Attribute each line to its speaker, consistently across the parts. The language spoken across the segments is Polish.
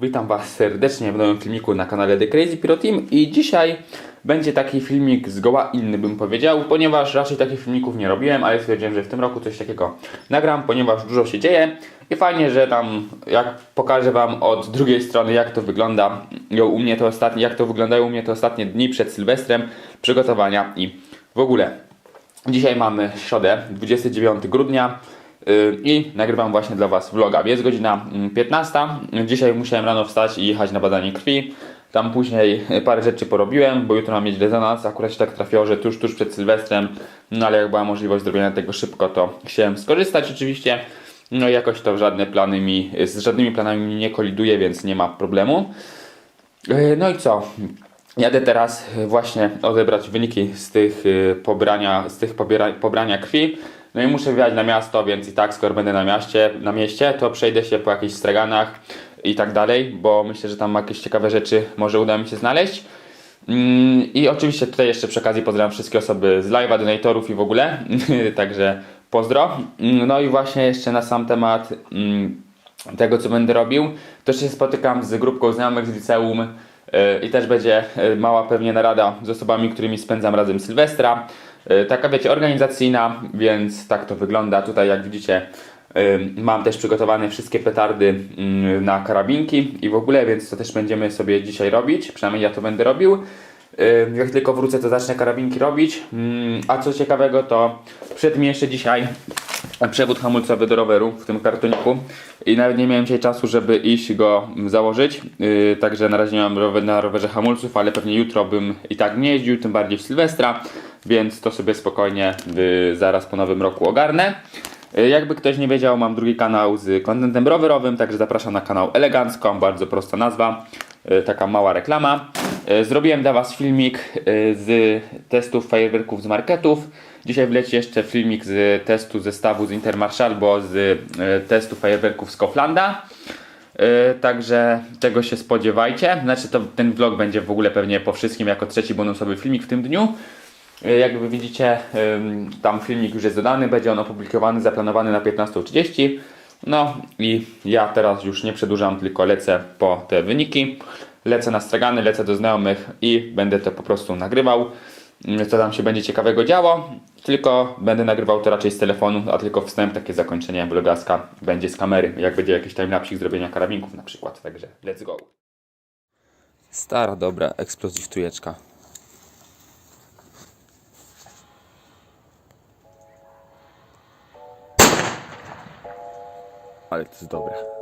Speaker 1: Witam Was serdecznie w nowym filmiku na kanale The Crazy Pyro Team i dzisiaj będzie taki filmik zgoła inny bym powiedział, ponieważ raczej takich filmików nie robiłem, ale stwierdziłem, że w tym roku coś takiego nagram, ponieważ dużo się dzieje i fajnie, że tam jak pokażę Wam od drugiej strony jak to wygląda u mnie to ostatnie, jak to wyglądają u mnie te ostatnie dni przed Sylwestrem, przygotowania i w ogóle. Dzisiaj mamy środę, 29 grudnia i nagrywam właśnie dla Was vloga. Jest godzina mm, 15. Dzisiaj musiałem rano wstać i jechać na badanie krwi. Tam później parę rzeczy porobiłem, bo jutro mam mieć rezonans. Akurat się tak trafiło, że tuż, tuż przed Sylwestrem, no ale jak była możliwość zrobienia tego szybko, to chciałem skorzystać oczywiście. No i jakoś to żadne plany mi, z żadnymi planami mi nie koliduje, więc nie ma problemu. Yy, No i co? Jadę teraz właśnie odebrać wyniki z tych pobrania, z tych pobiera, pobrania krwi. No i muszę wjechać na miasto, więc i tak skoro będę na mieście, na mieście, to przejdę się po jakichś straganach i tak dalej, bo myślę, że tam jakieś ciekawe rzeczy może uda mi się znaleźć. Mm, I oczywiście tutaj jeszcze przy okazji pozdrawiam wszystkie osoby z live'a, donatorów i w ogóle, także pozdro. Mm, No i właśnie jeszcze na sam temat mm, tego, co będę robił, to się spotykam z grupką znajomych z liceum yy, i też będzie yy, mała pewnie narada z osobami, którymi spędzam razem Sylwestra. Yy, Taka wiecie, organizacyjna, więc tak to wygląda. Tutaj jak widzicie mam też przygotowane wszystkie petardy yy, na karabinki i w ogóle, więc to też będziemy sobie dzisiaj robić, przynajmniej ja to będę robił. Jak tylko wrócę, to zacznę karabinki robić. Mm, A co ciekawego, to przed mi jeszcze dzisiaj przewód hamulcowy do roweru w tym kartoniku i nawet nie miałem dzisiaj czasu, żeby iść go założyć. Yy, także na razie nie mam rower, na rowerze hamulców, ale pewnie jutro bym i tak nie jeździł, tym bardziej w Sylwestra, więc to sobie spokojnie zaraz po nowym roku ogarnę. Yy, Jakby ktoś nie wiedział, mam drugi kanał z kontentem rowerowym, także zapraszam na kanał Elegancko, bardzo prosta nazwa, yy, taka mała reklama. Yy, Zrobiłem dla Was filmik z testów fajerwerków z marketów. Dzisiaj wleci jeszcze filmik z testu zestawu z Intermarshall, bo z testu fajerwerków z Koflanda. Także tego się spodziewajcie. Znaczy to ten vlog będzie w ogóle pewnie po wszystkim jako trzeci bonusowy filmik w tym dniu. Yy, Jak widzicie, tam filmik już jest dodany, będzie on opublikowany, zaplanowany na 15.30. No i ja teraz już nie przedłużam, tylko lecę po te wyniki. Lecę na stragany, lecę do znajomych i będę to po prostu nagrywał. Ym, Co tam się będzie ciekawego działo, tylko będę nagrywał to raczej z telefonu, a tylko wstęp, takie zakończenie vlogaska będzie z kamery, jak będzie jakiś timelapsik zrobienia karabinków na przykład, także let's go. Stara, dobra, eksplozji Ale to jest dobre.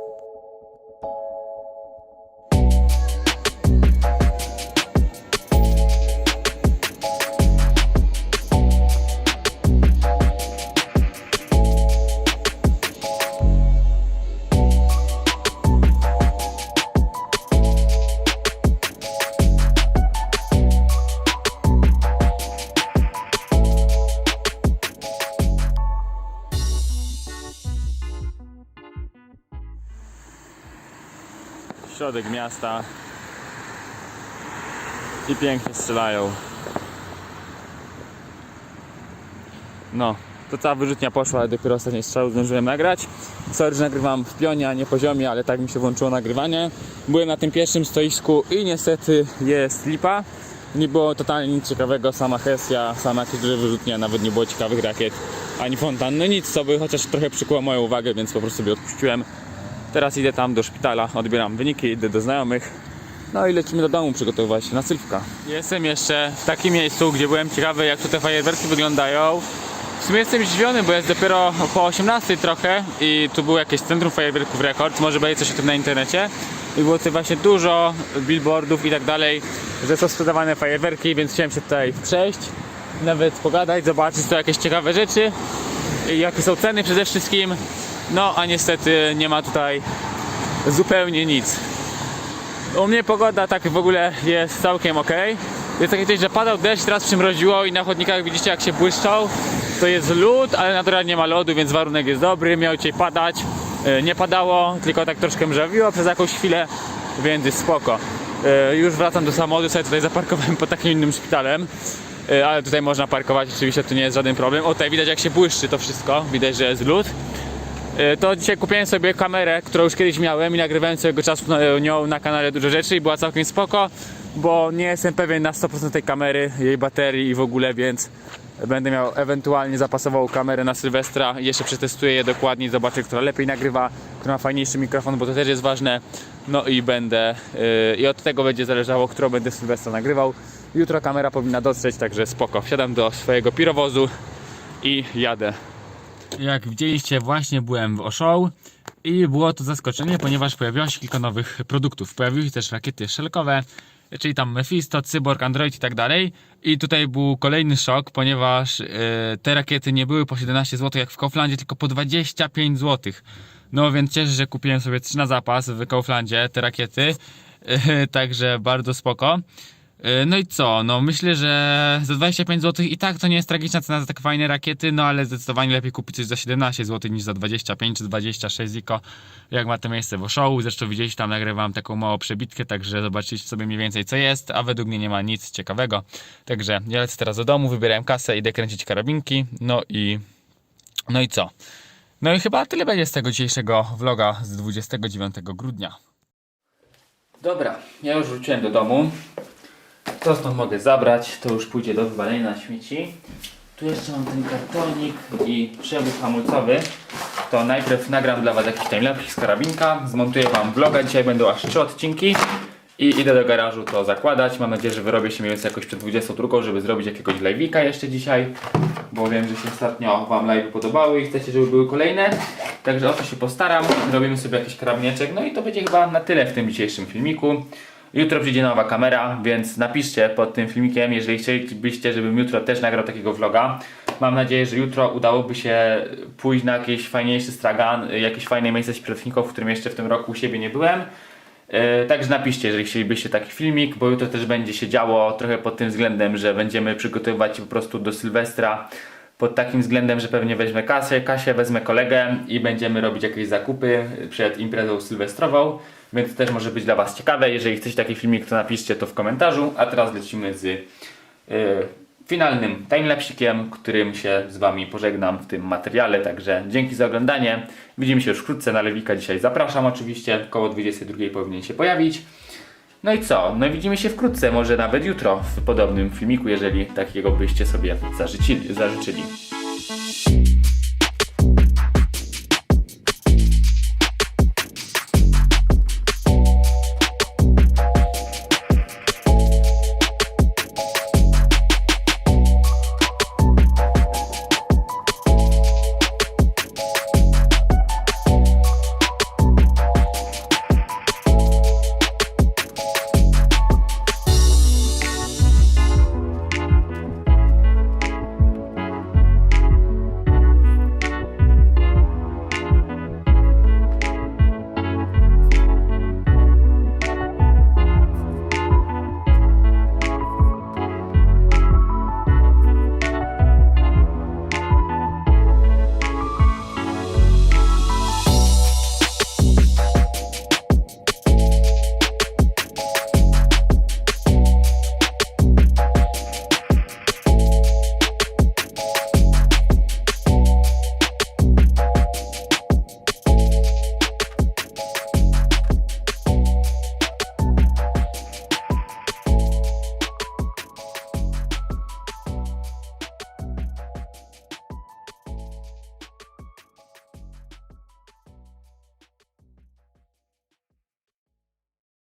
Speaker 1: Środek miasta. I pięknie strzelają. No, to cała wyrzutnia poszła, ale dopiero ostatni strzał zdążyłem nagrać. Sorry, że nagrywam w pionie, a nie poziomie, ale tak mi się włączyło nagrywanie. Byłem na tym pierwszym stoisku i niestety jest lipa. Nie było totalnie nic ciekawego, sama Hesja, sama jakieś duże wyrzutnia, nawet nie było ciekawych rakiet, ani fontan. No nic, co by chociaż trochę przykuło moją uwagę, więc po prostu sobie odpuściłem. Teraz idę tam do szpitala, odbieram wyniki, idę do znajomych. No i lecimy do domu przygotowywać się na sylwka. Jestem jeszcze w takim miejscu, gdzie byłem ciekawy jak tu te fajerwerki wyglądają. W sumie jestem zdziwiony, bo jest dopiero po 18 trochę i tu było jakieś centrum fajerwerków rekord, może będzie coś o tym na internecie. I było tutaj właśnie dużo billboardów i tak dalej, że są sprzedawane fajerwerki, więc chciałem się tutaj przejść, nawet pogadać, zobaczyć to jakieś ciekawe rzeczy jakie są ceny przede wszystkim. No a niestety nie ma tutaj zupełnie nic. U mnie pogoda tak w ogóle jest całkiem ok. Jest takie coś, że padał deszcz, teraz przymroziło i na chodnikach widzicie jak się błyszczą. To jest lód, ale na drodze nie ma lodu, więc warunek jest dobry. Miał dzisiaj padać. E, Nie padało, tylko tak troszkę mrzawiło przez jakąś chwilę, więc jest spoko. E, Już wracam do samochodu, sobie tutaj zaparkowałem pod takim innym szpitalem. E, Ale tutaj można parkować, oczywiście to nie jest żaden problem. O tutaj widać jak się błyszczy to wszystko, widać, że jest lód. E, To dzisiaj kupiłem sobie kamerę, którą już kiedyś miałem i nagrywałem swojego czasu nią na kanale dużo rzeczy i była całkiem spoko, bo nie jestem pewien na 100% tej kamery, jej baterii i w ogóle, więc będę miał ewentualnie zapasową kamerę na Sylwestra. Jeszcze przetestuję je dokładniej, zobaczę, która lepiej nagrywa, która ma fajniejszy mikrofon, bo to też jest ważne. No i będę, yy, i od tego będzie zależało, którą będę Sylwestra nagrywał. Jutro kamera powinna dotrzeć, także spoko. Wsiadam do swojego pirowozu i jadę. Jak widzieliście, właśnie byłem w Oshow i było to zaskoczenie, ponieważ pojawiło się kilka nowych produktów. Pojawiły się też rakiety szelkowe, czyli tam Mephisto, Cyborg, Android i tak dalej. I tutaj był kolejny szok, ponieważ e, te rakiety nie były po 17 zł jak w Kauflandzie, tylko po 25 zł. No więc cieszę, że kupiłem sobie 3 na zapas w Kauflandzie te rakiety, e, także bardzo spoko. E, No i co? No myślę, że za 25 zł i tak to nie jest tragiczna cena za tak fajne rakiety, no ale zdecydowanie lepiej kupić coś za 17 zł niż za 25 czy 26 ziko, jak ma to miejsce w show. Zresztą widzieliście tam nagrywam taką małą przebitkę, także zobaczycie sobie mniej więcej co jest, a według mnie nie ma nic ciekawego. Także ja lecę teraz do domu, wybierałem kasę, idę kręcić karabinki, no i no i co? No i chyba tyle będzie z tego dzisiejszego vloga z 29 grudnia. Dobra, ja już wróciłem do domu. To stąd mogę zabrać, to już pójdzie do wywalenia na śmieci. Tu jeszcze mam ten kartonik i przewód hamulcowy. To najpierw nagram dla Was jakiś timelapse z karabinka, zmontuję Wam vloga, dzisiaj będą aż 3 odcinki i idę do garażu to zakładać. Mam nadzieję, że wyrobię się mniej więcej jakoś przed 22, żeby zrobić jakiegoś live'ika jeszcze dzisiaj, bo wiem, że się ostatnio Wam live podobały i chcecie, żeby były kolejne. Także o to się postaram, robimy sobie jakiś karabineczek, no i to będzie chyba na tyle w tym dzisiejszym filmiku. Jutro przyjdzie nowa kamera, więc napiszcie pod tym filmikiem, jeżeli chcielibyście, żebym jutro też nagrał takiego vloga. Mam nadzieję, że jutro udałoby się pójść na jakiś fajniejszy stragan, jakieś fajne miejsce śpiewaczników, w którym jeszcze w tym roku u siebie nie byłem. Yy, Także napiszcie, jeżeli chcielibyście taki filmik, bo jutro też będzie się działo trochę pod tym względem, że będziemy przygotowywać się po prostu do Sylwestra pod takim względem, że pewnie weźmę kasę, Kasię, wezmę kolegę i będziemy robić jakieś zakupy przed imprezą sylwestrową, więc też może być dla Was ciekawe. Jeżeli chcecie taki filmik, to napiszcie to w komentarzu, a teraz lecimy z yy, finalnym timelapsikiem, którym się z Wami pożegnam w tym materiale, także dzięki za oglądanie. Widzimy się już wkrótce na Lewika dzisiaj. Zapraszam oczywiście, koło 22 powinien się pojawić. No i co? No widzimy się wkrótce, może nawet jutro w podobnym filmiku, jeżeli takiego byście sobie zażyczyli.